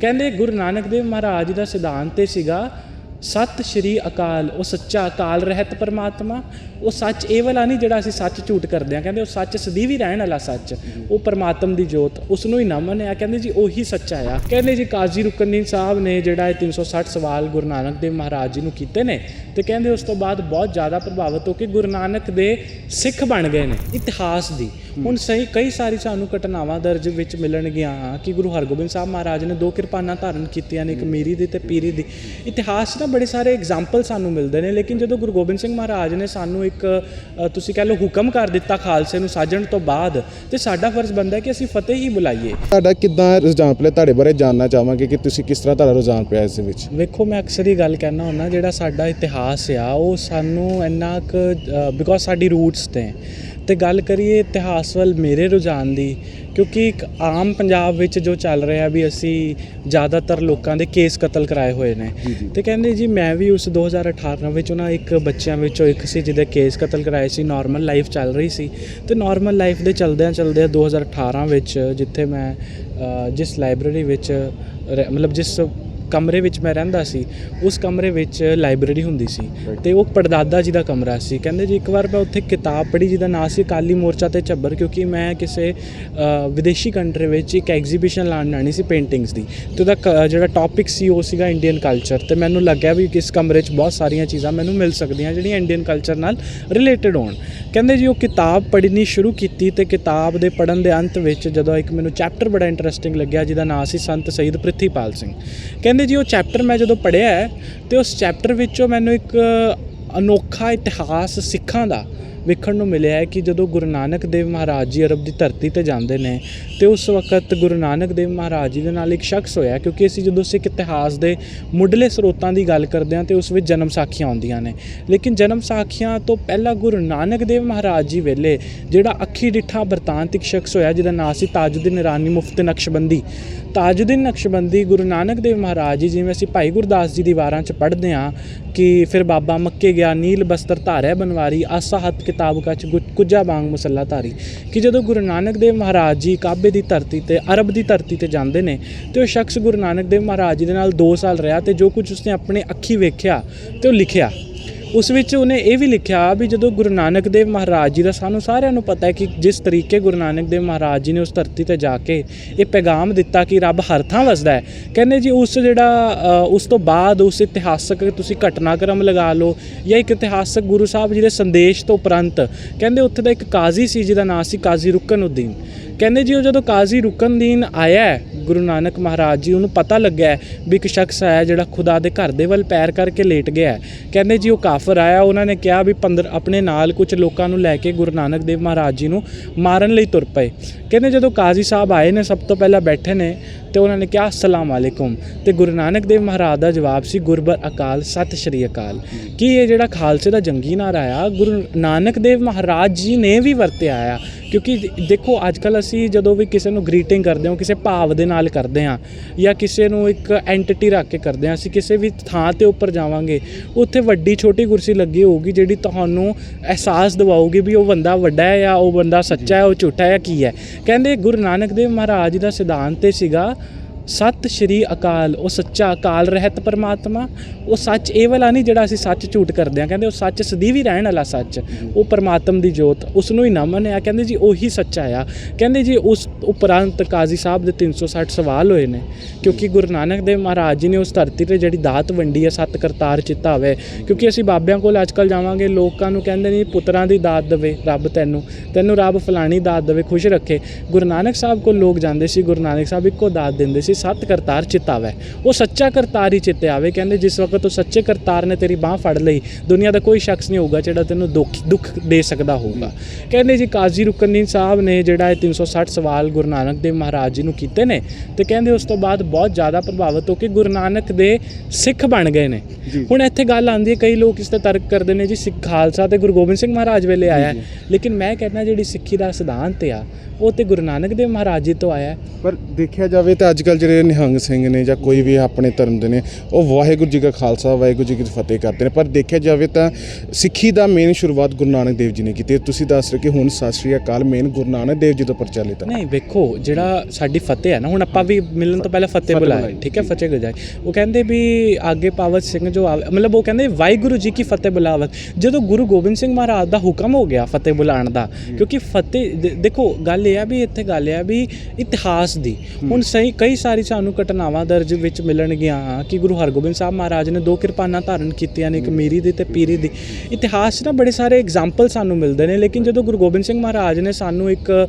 ਕਹਿੰਦੇ ਗੁਰੂ ਨਾਨਕ ਦੇਵ ਮਹਾਰਾਜ ਜੀ ਦਾ ਸਿਧਾਂਤ ਇਹ ਸੀਗਾ, ਸਤਿ ਸ਼੍ਰੀ ਅਕਾਲ, ਉਹ ਸੱਚਾ ਅਕਾਲ ਰਹਿਤ ਪਰਮਾਤਮਾ। ਉਹ ਸੱਚ ਇਹ ਵਾਲਾ ਨਹੀਂ ਜਿਹੜਾ ਅਸੀਂ ਸੱਚ ਝੂਠ ਕਰਦੇ ਆ ਕਹਿੰਦੇ ਉਹ ਸੱਚ ਸਦੀਵੀ ਰਹਿਣ ਵਾਲਾ ਸੱਚ। ਉਹ ਪਰਮਾਤਮ ਦੀ ਜੋਤ ਉਸ ਨੂੰ ਹੀ ਨਾ ਮੰਨਿਆ, ਕਹਿੰਦੇ ਜੀ ਉਹੀ ਸੱਚਾ ਆ। ਕਹਿੰਦੇ ਜੀ ਕਾਜ਼ੀ ਰੁਕਨਦੀਨ ਸਾਹਿਬ ਨੇ ਜਿਹੜਾ ਇਹ 360 ਸਵਾਲ ਗੁਰੂ ਨਾਨਕ ਦੇਵ ਮਹਾਰਾਜ ਜੀ ਨੂੰ ਕੀਤੇ ਨੇ ਤੇ ਕਹਿੰਦੇ ਉਸ ਤੋਂ ਬਾਅਦ ਬਹੁਤ ਜ਼ਿਆਦਾ ਪ੍ਰਭਾਵਿਤ ਹੋ ਕੇ ਗੁਰੂ ਨਾਨਕ ਦੇ ਸਿੱਖ ਬਣ ਗਏ ਨੇ ਇਤਿਹਾਸ ਦੀ। ਹੁਣ ਸਹੀ ਕਈ ਸਾਰੀ ਸਾਨੂੰ ਘਟਨਾਵਾਂ ਦਰਜ ਵਿੱਚ ਮਿਲਣਗੀਆਂ ਕਿ ਗੁਰੂ ਹਰਗੋਬਿੰਦ ਸਾਹਿਬ ਮਹਾਰਾਜ ਨੇ ਦੋ ਕਿਰਪਾਨਾਂ ਧਾਰਨ ਕੀਤੀਆਂ ਨੇ ਇੱਕ ਮੀਰੀ ਦੀ ਤੇ ਪੀਰੀ ਦੀ। ਇਤਿਹਾਸ ਨਾ ਬੜੇ ਸਾਰੇ ਐਗਜ਼ਾਮਪਲ ਸਾਨੂੰ ਮਿਲਦੇ ਨੇ ਲੇਕਿਨ ਜਦੋਂ ਗੁਰੂ ਗੋਬਿੰਦ ਸਿੰਘ ਮਹਾਰਾਜ ਨੇ ਸਾਨੂੰ ਇੱਕ ਤੁਸੀਂ ਕਹਿ ਲਓ ਹੁਕਮ ਕਰ ਦਿੱਤਾ ਖਾਲਸੇ ਨੂੰ ਸਾਜਣ ਤੋਂ ਬਾਅਦ ਤੇ ਸਾਡਾ ਫਰਜ਼ ਬਣਦਾ ਹੈ ਕਿ ਅਸੀਂ ਫਤਿਹ ਹੀ ਬੁਲਾਈਏ। ਤੁਹਾਡਾ ਕਿੱਦਾਂ ਰੁਝਾਨ ਪਿਆ? ਤੁਹਾਡੇ ਬਾਰੇ ਜਾਨਣਾ ਚਾਹਾਂਗੇ ਕਿ ਤੁਸੀਂ ਕਿਸ ਤਰ੍ਹਾਂ ਤੁਹਾਡਾ ਰੁਝਾਨ ਪਿਆ ਇਸ ਦੇ ਵਿੱਚ? ਵੇਖੋ ਮੈਂ ਅਕਸਰ ਹੀ ਗੱਲ ਕਹਿਣਾ ਹੁੰਦਾ ਜਿਹੜਾ ਸਾਡਾ ਇਤਿਹਾਸ ਆ ਉਹ ਸਾਨੂੰ ਇੰਨਾ ਕੁ ਬਿਕੋਜ਼ ਸਾਡੀ ਰੂਟਸ ਤੇ ਤੇ ਗੱਲ ਕਰੀਏ ਇਤਿਹਾਸ ਵੱਲ ਮੇਰੇ ਰੁਝਾਨ ਦੀ ਕਿਉਂਕਿ ਇੱਕ ਆਮ ਪੰਜਾਬ ਵਿੱਚ ਜੋ ਚੱਲ ਰਿਹਾ ਵੀ ਅਸੀਂ ਜ਼ਿਆਦਾਤਰ ਲੋਕਾਂ ਦੇ ਕੇਸ ਕਤਲ ਕਰਾਏ ਹੋਏ ਨੇ। ਤੇ ਕਹਿੰਦੇ ਜੀ ਮੈਂ ਵੀ ਉਸ 2018 ਵਿੱਚ ਉਹਨਾਂ ਇੱਕ ਬੱਚਿਆਂ ਵਿੱਚੋਂ ਇੱਕ ਸੀ ਜਿਹਦੇ ਕੇਸ ਕਤਲ ਕਰਾਏ ਸੀ ਨਾਰਮਲ ਲਾਈਫ ਚੱਲ ਰਹੀ ਸੀ। ਤੇ ਨਾਰਮਲ ਲਾਈਫ ਦੇ ਚਲਦਿਆਂ ਚਲਦਿਆਂ 2018 ਵਿੱਚ ਜਿੱਥੇ ਮੈਂ ਜਿਸ ਲਾਇਬ੍ਰੇਰੀ ਵਿੱਚ ਮਤਲਬ ਜਿਸ ਕਮਰੇ ਵਿੱਚ ਮੈਂ ਰਹਿੰਦਾ ਸੀ ਉਸ ਕਮਰੇ ਵਿੱਚ ਲਾਇਬ੍ਰੇਰੀ ਹੁੰਦੀ ਸੀ ਤੇ ਉਹ ਪੜਦਾਦਾ ਜੀ ਦਾ ਕਮਰਾ ਸੀ। ਕਹਿੰਦੇ ਜੀ ਇੱਕ ਵਾਰ ਮੈਂ ਉੱਥੇ ਕਿਤਾਬ ਪੜ੍ਹੀ ਜਿਹਦਾ ਨਾਂ ਸੀ ਕਾਲੀ ਮੋਰਚਾ ਤੇ ਝੱਬਰ ਕਿਉਂਕਿ ਮੈਂ ਕਿਸੇ ਵਿਦੇਸ਼ੀ ਕੰਟਰੀ ਵਿੱਚ ਇੱਕ ਐਗਜ਼ੀਬਿਸ਼ਨ ਲਾਣ ਜਾਣੀ ਸੀ ਪੇਂਟਿੰਗਸ ਦੀ। ਤੇ ਉਹਦਾ ਜਿਹੜਾ ਟੌਪਿਕ ਸੀ ਉਹ ਸੀਗਾ ਇੰਡੀਅਨ ਕਲਚਰ ਤੇ ਮੈਨੂੰ ਲੱਗਿਆ ਵੀ ਕਿਸ ਕਮਰੇ 'ਚ ਬਹੁਤ ਸਾਰੀਆਂ ਚੀਜ਼ਾਂ ਮੈਨੂੰ ਮਿਲ ਸਕਦੀਆਂ ਜਿਹੜੀਆਂ ਇੰਡੀਅਨ ਕਲਚਰ ਨਾਲ ਰਿਲੇਟਡ ਹੋਣ। ਕਹਿੰਦੇ ਜੀ ਉਹ ਕਿਤਾਬ ਪੜ੍ਹਨੀ ਸ਼ੁਰੂ ਕੀਤੀ ਤੇ ਕਿਤਾਬ ਦੇ ਪੜਨ ਦੇ ਅੰਤ ਵਿੱਚ ਜਦੋਂ ਇੱਕ ਮੈਨੂੰ ਚੈਪਟਰ ਬੜਾ ਇੰਟਰਸਟਿੰਗ ਲੱਗਿਆ ਜਿਹਦਾ ਨਾਂ ਸੀ ਸੰਤ ਸਈਦ ਪ੍ਰਿਥੀਪਾਲ ਸਿੰਘ। ਕਹਿੰਦੇ ਜੀ ਉਹ ਚੈਪਟਰ ਮੈਂ ਜਦੋਂ ਪੜ੍ਹਿਆ ਹੈ, ਤੇ ਉਸ ਚੈਪਟਰ ਵਿੱਚੋਂ ਮੈਨੂੰ ਇੱਕ ਅਨੋਖਾ ਇਤਿਹਾਸ ਸਿੱਖਾਂ ਦਾ ਵੇਖਣ ਨੂੰ ਮਿਲਿਆ ਹੈ ਕਿ ਜਦੋਂ ਗੁਰੂ ਨਾਨਕ ਦੇਵ ਮਹਾਰਾਜ ਜੀ ਅਰਬ ਦੀ ਧਰਤੀ ਤੇ ਜਾਂਦੇ ਨੇ ਤੇ ਉਸ ਵਕਤ ਗੁਰੂ ਨਾਨਕ ਦੇਵ ਮਹਾਰਾਜ ਜੀ ਦੇ ਨਾਲ ਇੱਕ ਸ਼ਖਸ ਹੋਇਆ ਕਿਉਂਕਿ ਅਸੀਂ ਜਦੋਂ ਸਿੱਖ ਇਤਿਹਾਸ ਦੇ ਮੁੱਢਲੇ ਸਰੋਤਾਂ ਦੀ ਗੱਲ ਕਰਦੇ ਹਾਂ ਤੇ ਉਸ ਵਿੱਚ ਜਨਮ ਸਾਖੀਆਂ ਆਉਂਦੀਆਂ ਨੇ। ਲੇਕਿਨ ਜਨਮ ਸਾਖੀਆਂ ਤੋਂ ਪਹਿਲਾਂ ਗੁਰੂ ਨਾਨਕ ਦੇਵ ਮਹਾਰਾਜ ਜੀ ਵੇਲੇ ਜਿਹੜਾ ਅੱਖੀ ਡਿੱਠਾ ਬਰਤਾਂਤ ਇੱਕ ਸ਼ਖਸ ਹੋਇਆ, ਜਿਹਦਾ ਨਾਂ ਸੀ ਤਾਜੁਦੀਨ ਇਰਾਨੀ ਮੁਫਤ ਨਕਸ਼ਬੰਦੀ। ਤਾਜੁਦੀਨ ਨਕਸ਼ਬੰਦੀ ਗੁਰੂ ਨਾਨਕ ਦੇਵ ਮਹਾਰਾਜ ਜੀ, ਜਿਵੇਂ ਅਸੀਂ ਭਾਈ ਗੁਰਦਾਸ ਜੀ ਦੀ ਵਾਰਾਂ 'ਚ ਪੜ੍ਹਦੇ ਹਾਂ ਕਿ ਫਿਰ ਬਾਬਾ ਮੱਕੇ ਗਿਆ, ਨੀਲ ਬਸਤਰ ਧਾਰਿਆ, ਬਨਵਾਰੀ ਆਸਾ ਹੱਥ ਕਿਤਾਬ ਕਛ ਗੁ- ਕੁੱਜਾ ਬਾਂਗ ਮੁਸੱਲਾ ਧਾਰੀ। ਕਿ ਜਦੋਂ ਗੁਰੂ ਨਾਨਕ ਦੇਵ ਮਹਾਰਾਜ ਜੀ ਕਾਬੇ ਦੀ ਧਰਤੀ ਤੇ, ਅਰਬ ਦੀ ਧਰਤੀ ਤੇ ਜਾਂਦੇ ਨੇ, ਤੇ ਉਹ ਸ਼ਖਸ ਗੁਰੂ ਨਾਨਕ ਦੇਵ ਮਹਾਰਾਜ ਜੀ ਦੇ ਨਾਲ 2 ਸਾਲ ਰਿਹਾ ਤੇ ਜੋ ਕੁਝ ਉਸਨੇ ਆਪਣੇ ਅੱਖੀ ਵੇਖਿਆ ਤੇ ਉਹ ਲਿਖਿਆ। ਉਸ ਵਿੱਚ ਉਹਨੇ ਇਹ ਵੀ ਲਿਖਿਆ ਵੀ ਜਦੋਂ ਗੁਰੂ ਨਾਨਕ ਦੇਵ ਮਹਾਰਾਜ ਜੀ ਦਾ ਸਾਨੂੰ ਸਾਰਿਆਂ ਨੂੰ ਪਤਾ ਹੈ ਕਿ ਜਿਸ ਤਰੀਕੇ ਗੁਰੂ ਨਾਨਕ ਦੇਵ ਮਹਾਰਾਜ ਜੀ ਨੇ ਉਸ ਧਰਤੀ ਤੇ ਜਾ ਕੇ ਇਹ ਪੈਗਾਮ ਦਿੱਤਾ ਕਿ ਰੱਬ ਹਰ ਥਾਂ ਵਸਦਾ ਹੈ। ਕਹਿੰਦੇ ਜੀ ਉਸ ਜਿਹੜਾ ਉਸ ਤੋਂ ਬਾਅਦ ਉਸ ਇਤਿਹਾਸਕ ਤੁਸੀਂ ਘਟਨਾਕ੍ਰਮ ਲਗਾ ਲਓ ਜਾਂ ਇੱਕ ਇਤਿਹਾਸਕ ਗੁਰੂ ਸਾਹਿਬ ਜੀ ਦੇ ਸੰਦੇਸ਼ ਤੋਂ ਉਪਰੰਤ, ਕਹਿੰਦੇ ਉੱਥੇ ਦਾ ਇੱਕ ਕਾਜ਼ੀ ਸੀ ਜਿਹਦਾ ਨਾਂ ਸੀ ਕਾਜ਼ੀ ਰੁਕਨਉਦੀਨ ਕਹਿੰਦੇ ਜੀ, ਉਹ ਜਦੋਂ ਕਾਜ਼ੀ ਰੁਕਨਦੀਨ ਆਇਆ ਗੁਰੂ ਨਾਨਕ ਮਹਾਰਾਜ ਜੀ, ਉਹਨੂੰ ਪਤਾ ਲੱਗਿਆ ਵੀ ਇੱਕ ਸ਼ਖਸ ਆਇਆ ਜਿਹੜਾ ਖੁਦਾ ਦੇ ਘਰ ਦੇ ਵੱਲ ਪੈਰ ਕਰਕੇ ਲੇਟ ਗਿਆ ਕਹਿੰਦੇ ਜੀ, ਉਹ ਕਾਫਰ ਆਇਆ, ਉਹਨਾਂ ਨੇ ਕਿਹਾ ਵੀ 15 ਆਪਣੇ ਨਾਲ ਕੁਝ ਲੋਕਾਂ ਨੂੰ ਲੈ ਕੇ ਗੁਰੂ ਨਾਨਕ ਦੇਵ ਮਹਾਰਾਜ ਜੀ ਨੂੰ ਮਾਰਨ ਲਈ ਤੁਰ ਪਏ। ਕਹਿੰਦੇ ਜਦੋਂ ਕਾਜ਼ੀ ਸਾਹਿਬ ਆਏ ਨੇ, ਸਭ ਤੋਂ ਪਹਿਲਾਂ ਬੈਠੇ ਨੇ ਤੇ ਉਹਨਾਂ ਨੇ ਕਿਹਾ, ਅਸਲਾਮ ਵਾਲੇਕੁਮ ਤੇ ਗੁਰੂ ਨਾਨਕ ਦੇਵ ਮਹਾਰਾਜ ਦਾ ਜਵਾਬ ਸੀ, ਗੁਰਬਰ ਅਕਾਲ, ਸਤਿ ਸ਼੍ਰੀ ਅਕਾਲ। ਕੀ ਇਹ ਜਿਹੜਾ ਖਾਲਸੇ ਦਾ ਜੰਗੀ ਨਾਰਾ ਆ ਗੁਰੂ ਨਾਨਕ ਦੇਵ ਮਹਾਰਾਜ ਜੀ ਨੇ ਵੀ ਵਰਤਿਆ ਆ? ਕਿਉਂਕਿ ਦੇਖੋ ਅੱਜ ਕੱਲ ਅਸੀਂ ਜਦੋਂ ਵੀ ਕਿਸੇ ਨੂੰ ਗ੍ਰੀਟਿੰਗ ਕਰਦੇ ਹਾਂ ਕਿਸੇ ਭਾਵ ਦੇ ਨਾਲ ਕਰਦੇ ਹਾਂ ਜਾਂ ਕਿਸੇ ਨੂੰ ਇੱਕ ਐਂਟੀਟੀ ਰੱਖ ਕੇ ਕਰਦੇ ਹਾਂ, ਅਸੀਂ ਕਿਸੇ ਵੀ ਥਾਂ ਤੇ ਉੱਪਰ ਜਾਵਾਂਗੇ, ਉੱਥੇ ਵੱਡੀ ਛੋਟੀ ਕੁਰਸੀ ਲੱਗੀ ਹੋਊਗੀ ਜਿਹੜੀ ਤੁਹਾਨੂੰ ਅਹਿਸਾਸ ਦਿਵਾਊਗੀ ਵੀ ਉਹ ਬੰਦਾ ਵੱਡਾ ਹੈ ਜਾਂ ਉਹ ਬੰਦਾ ਸੱਚਾ ਹੈ, ਉਹ ਝੂਠਾ ਹੈ ਕੀ ਹੈ। ਕਹਿੰਦੇ ਗੁਰੂ ਨਾਨਕ ਦੇਵ ਮਹਾਰਾਜ ਜੀ ਦਾ ਸਿਧਾਂਤ ਇਹ ਸੀਗਾ ਸਤਿ ਸ਼੍ਰੀ ਅਕਾਲ, ਉਹ ਸੱਚਾ ਅਕਾਲ ਰਹਿਤ ਪਰਮਾਤਮਾ। ਉਹ ਸੱਚ ਇਹ ਵਾਲਾ ਨਹੀਂ ਜਿਹੜਾ ਅਸੀਂ ਸੱਚ ਝੂਠ ਕਰਦੇ ਆ ਕਹਿੰਦੇ ਉਹ ਸੱਚ ਸਦੀਵੀ ਰਹਿਣ ਵਾਲਾ ਸੱਚ। ਉਹ ਪਰਮਾਤਮ ਦੀ ਜੋਤ ਉਸ ਨੂੰ ਹੀ ਨਾ ਮੰਨਿਆ ਕਹਿੰਦੇ ਜੀ ਉਹੀ ਸੱਚਾ ਆ। ਕਹਿੰਦੇ ਜੀ ਉਸ ਉਪਰੰਤ ਕਾਜ਼ੀ ਸਾਹਿਬ ਦੇ 360 ਸਵਾਲ ਹੋਏ ਨੇ। ਕਿਉਂਕਿ ਗੁਰੂ ਨਾਨਕ ਦੇਵ ਮਹਾਰਾਜ ਜੀ ਨੇ ਉਸ ਧਰਤੀ ਤੇ ਜਿਹੜੀ ਦਾਤ ਵੰਡੀ ਹੈ, ਸਤ ਕਰਤਾਰ ਚਿੱਤਾ ਹੋਵੇ। ਕਿਉਂਕਿ ਅਸੀਂ ਬਾਬਿਆਂ ਕੋਲ ਅੱਜਕੱਲ ਜਾਵਾਂਗੇ, ਲੋਕਾਂ ਨੂੰ ਕਹਿੰਦੇ ਨੇ ਪੁੱਤਰਾਂ ਦੀ ਦਾਤ ਦੇਵੇ ਰੱਬ ਤੈਨੂੰ। ਤੈਨੂੰ ਰੱਬ ਫਲਾਣੀ ਦਾਤ ਦੇਵੇ, ਖੁਸ਼ ਰੱਖੇ। ਗੁਰੂ ਨਾਨਕ ਸਾਹਿਬ ਕੋਲ ਲੋਕ ਜਾਂਦੇ ਸੀ, ਗੁਰੂ ਨਾਨਕ ਸਾਹਿਬ ਇੱਕੋ ਦਾਤ ਦਿੰਦੇ ਸੀ ਸਤ ਕਰਤਾਰ ਚਿਤਾਵੇ ਉਹ ਸੱਚਾ ਕਰਤਾਰ ਹੀ ਚਿੱਤੇ ਆਵੇ। ਕਹਿੰਦੇ ਜਿਸ ਵਕਤ ਉਹ ਸੱਚੇ ਕਰਤਾਰ ਨੇ ਤੇਰੀ ਬਾਹ ਫੜ ਲਈ ਦੁਨੀਆ ਦਾ ਕੋਈ ਸ਼ਖਸ ਨਹੀਂ ਹੋਊਗਾ ਜਿਹੜਾ ਤੈਨੂੰ ਦੁੱਖ ਦੁੱਖ ਦੇ ਸਕਦਾ ਹੋਊਗਾ। ਕਹਿੰਦੇ ਜੀ ਕਾਜ਼ੀ ਰੁਕਨਦੀਨ ਸਾਹਿਬ ਨੇ ਜਿਹੜਾ ਇਹ 360 ਸਵਾਲ ਗੁਰੂ ਨਾਨਕ ਦੇਵ ਮਹਾਰਾਜ ਜੀ ਨੂੰ ਕੀਤੇ ਨੇ ਤੇ ਕਹਿੰਦੇ ਉਸ ਤੋਂ ਬਾਅਦ ਬਹੁਤ ਜ਼ਿਆਦਾ ਪ੍ਰਭਾਵਿਤ ਹੋ ਕੇ ਗੁਰੂ ਨਾਨਕ ਦੇ ਸਿੱਖ ਬਣ ਗਏ ਨੇ। ਹੁਣ ਇੱਥੇ ਗੱਲ ਆਉਂਦੀ ਹੈ ਕਈ ਲੋਕ ਇਸ ਤੇ ਤਰਕ ਕਰਦੇ ਨੇ ਜੀ ਸਿੱਖ ਖਾਲਸਾ ਤੇ ਗੁਰੂ ਗੋਬਿੰਦ ਸਿੰਘ ਮਹਾਰਾਜ ਵੇਲੇ ਆਇਆ। ਲੇਕਿਨ ਮੈਂ ਕਹਿੰਦਾ ਜਿਹੜੀ ਸਿੱਖੀ ਦਾ ਸਿਧਾਂਤ ਆ ਉਹ ਤੇ ਗੁਰੂ ਨਾਨਕ ਦੇਵ ਮਹਾਰਾਜ ਜੀ ਤੋਂ ਆਇਆ। ਪਰ ਦੇਖਿਆ ਜਾਵੇ ਤਾਂ ਅੱਜ ਕੱਲ ਜਿਹੜੇ ਨਿਹੰਗ ਸਿੰਘ ਨੇ ਜਾਂ ਕੋਈ ਵੀ ਆਪਣੇ ਧਰਮ ਦੇ ਨੇ ਉਹ ਵਾਹਿਗੁਰੂ ਜੀ ਕਾ ਖਾਲਸਾ ਵਾਹਿਗੁਰੂ ਜੀ ਕੀ ਫਤਿਹ ਕਰਦੇ ਨੇ। ਪਰ ਦੇਖਿਆ ਜਾਵੇ ਤਾਂ ਸਿੱਖੀ ਦਾ ਮੇਨ ਸ਼ੁਰੂਆਤ ਗੁਰੂ ਨਾਨਕ ਦੇਵ ਜੀ ਨੇ ਕੀਤੀ। ਤੁਸੀਂ ਦੱਸ ਰਹੇ ਕਿ ਹੁਣ ਸਤਿ ਸ੍ਰੀ ਅਕਾਲ ਮੇਨ ਗੁਰੂ ਨਾਨਕ ਦੇਵ ਜੀ ਤੋਂ ਪ੍ਰਚਲਿਤ ਹੈ। ਨਹੀਂ ਵੇਖੋ ਜਿਹੜਾ ਸਾਡੀ ਫਤਿਹ ਹੈ ਨਾ ਹੁਣ ਆਪਾਂ ਵੀ ਮਿਲਣ ਤੋਂ ਪਹਿਲਾਂ ਫਤਿਹ ਬੁਲਾਈ, ਠੀਕ ਹੈ ਫਤਿਹ ਗੁਜਾਈ ਉਹ ਕਹਿੰਦੇ ਵੀ ਆਗੇ ਪਾਵਤ ਸਿੰਘ ਜੋ ਆਵੇ ਮਤਲਬ ਉਹ ਕਹਿੰਦੇ ਵਾਹਿਗੁਰੂ ਜੀ ਕੀ ਫਤਿਹ ਬੁਲਾਵਤ। ਜਦੋਂ ਗੁਰੂ ਗੋਬਿੰਦ ਸਿੰਘ ਮਹਾਰਾਜ ਦਾ ਹੁਕਮ ਹੋ ਗਿਆ ਫਤਿਹ ਬੁਲਾਉਣ ਦਾ ਕਿਉਂਕਿ ਫਤਿਹ ਦੇਖੋ ਗੱਲ ਇਹ ਆ ਵੀ ਇੱਥੇ ਗੱਲ ਇਹ ਆ ਵੀ ਇਤਿਹਾਸ ਦੀ। ਹੁਣ ਸਹੀ ਕਈ ਸਾਰੀ ਸਾਨੂੰ ਘਟਨਾਵਾਂ ਦਰਜ ਵਿੱਚ ਮਿਲਣਗੀਆਂ ਕਿ ਗੁਰੂ ਹਰਗੋਬਿੰਦ ਸਾਹਿਬ ਮਹਾਰਾਜ ਨੇ ਦੋ ਕਿਰਪਾਨਾਂ ਧਾਰਨ ਕੀਤੀਆਂ ਨੇ ਇੱਕ ਮੀਰੀ ਦੀ ਤੇ ਪੀਰੀ ਦੀ। ਇਤਿਹਾਸ 'ਚ ਨਾ ਬੜੇ ਸਾਰੇ ਐਗਜ਼ਾਮਪਲ ਸਾਨੂੰ ਮਿਲਦੇ ਨੇ ਲੇਕਿਨ ਜਦੋਂ ਗੁਰੂ ਗੋਬਿੰਦ ਸਿੰਘ ਮਹਾਰਾਜ ਨੇ ਸਾਨੂੰ ਇੱਕ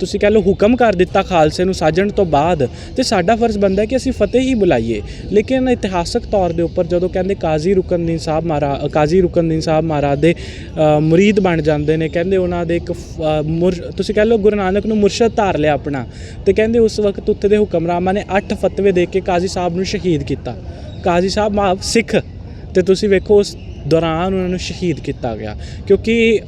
ਤੁਸੀਂ ਕਹਿ ਲਓ ਹੁਕਮ ਕਰ ਦਿੱਤਾ ਖਾਲਸੇ ਨੂੰ ਸਾਜਣ ਤੋਂ ਬਾਅਦ ਤੇ ਸਾਡਾ ਫਰਜ਼ ਬਣਦਾ ਹੈ ਕਿ ਅਸੀਂ ਫਤਿਹ ਹੀ ਬੁਲਾਈਏ। ਲੇਕਿਨ ਇਤਿਹਾਸਕ ਤੌਰ ਦੇ ਉੱਪਰ ਜਦੋਂ ਕਹਿੰਦੇ ਕਾਜ਼ੀ ਰੁਕਨਦੀਨ ਸਾਹਿਬ ਮਹਾਰਾਜ ਕਾਜ਼ੀ ਰੁਕਨਦੀਨ ਸਾਹਿਬ ਮਹਾਰਾਜ ਦੇ ਮੁਰੀਦ ਬਣ ਜਾਂਦੇ ਨੇ ਕਹਿੰਦੇ ਉਹਨਾਂ ਦੇ ਇੱਕ ਤੁਸੀਂ ਕਹਿ ਲਓ ਗੁਰੂ ਨਾਨਕ ਨੂੰ ਮੁਰਸ਼ਦ ਧਾਰ ਲਿਆ ਆਪਣਾ ਤੇ ਕਹਿੰਦੇ ਉਸ ਵਕਤ ਉੱਥੇ ਦੇ ਹੁਕਮਰਾਨਾਂ ਨੇ 8 ਫਤਵੇ ਦੇ ਕੇ ਕਾਜ਼ੀ ਸਾਹਿਬ ਨੂੰ ਸ਼ਹੀਦ ਕੀਤਾ। ਕਾਜ਼ੀ ਸਾਹਿਬ ਮਾ ਸਿੱਖ ਤੇ ਤੁਸੀਂ ਵੇਖੋ ਉਸ ਦੌਰਾਨ ਉਹਨਾਂ ਨੂੰ ਸ਼ਹੀਦ ਕੀਤਾ ਗਿਆ। ਕਿਉਂਕਿ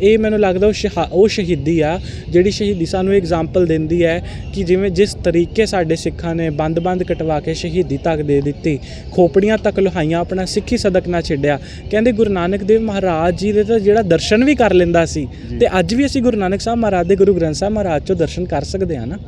ਇਹ ਮੈਨੂੰ ਲੱਗਦਾ ਉਹ ਸ਼ਹਾ- ਉਹ ਸ਼ਹੀਦੀ ਆ ਜਿਹੜੀ ਸ਼ਹੀਦੀ ਸਾਨੂੰ ਐਗਜ਼ਾਮਪਲ ਦਿੰਦੀ ਹੈ ਕਿ ਜਿਵੇਂ ਜਿਸ ਤਰੀਕੇ ਸਾਡੇ ਸਿੱਖਾਂ ਨੇ ਬੰਦ-ਬੰਦ ਕਟਵਾ ਕੇ ਸ਼ਹੀਦੀ ਤੱਕ ਦੇ ਦਿੱਤੀ ਖੋਪੜੀਆਂ ਤੱਕ ਲੁਹਾਈਆਂ ਆਪਣਾ ਸਿੱਖੀ ਸਦਕ ਨਾ ਛੱਡਿਆ ਕਹਿੰਦੇ ਗੁਰੂ ਨਾਨਕ ਦੇਵ ਮਹਾਰਾਜ ਜੀ ਦੇ ਤਾਂ ਜਿਹੜਾ ਦਰਸ਼ਨ ਵੀ ਕਰ ਲੈਂਦਾ ਸੀ ਤੇ ਅੱਜ ਵੀ ਅਸੀਂ ਗੁਰੂ ਨਾਨਕ ਸਾਹਿਬ ਮਹਾਰਾਜ ਦੇ ਗੁਰੂ ਗ੍ਰੰਥ ਸਾਹਿਬ ਮਹਾਰਾਜ ਚੋਂ ਦਰਸ਼ਨ ਕਰ ਸਕਦੇ ਹਾਂ ਨਾ।